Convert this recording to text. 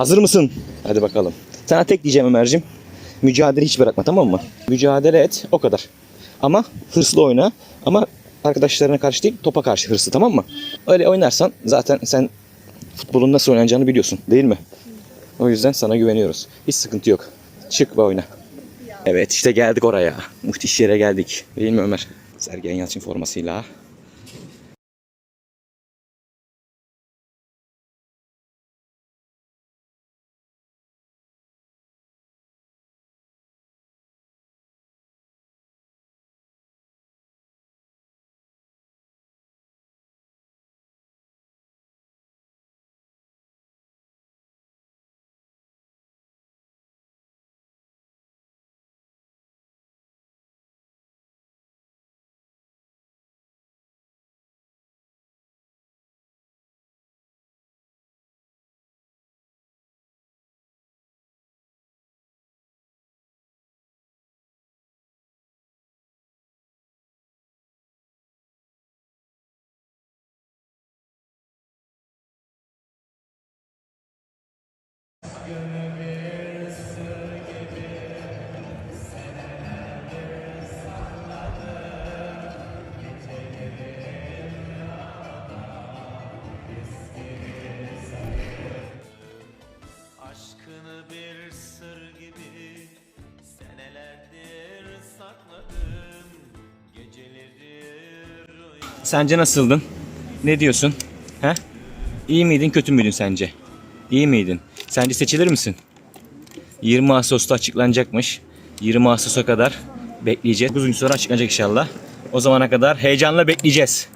Hazır mısın? Hadi bakalım. Sana tek diyeceğim Ömer'cim. Mücadele hiç bırakma tamam mı? Mücadele et o kadar. Ama hırslı oyna. Ama arkadaşlarına karşı değil topa karşı hırslı tamam mı? Öyle oynarsan zaten sen futbolun nasıl oynanacağını biliyorsun değil mi? O yüzden sana güveniyoruz. Hiç sıkıntı yok. Çık ve oyna. Evet işte geldik oraya. Muhteş yere geldik. Değil mi Ömer? Sergen Yalçın formasıyla. Aşkını bir sır gibi senelerdir sakladım Geceleri rüya Sence nasıldın? Ne diyorsun? He? İyi miydin, kötü müydün sence? İyi miydin? Sence seçilir misin? 20 Ağustos'ta açıklanacakmış. 20 Ağustos'a kadar bekleyeceğiz. 9. sonra açıklanacak inşallah. O zamana kadar heyecanla bekleyeceğiz.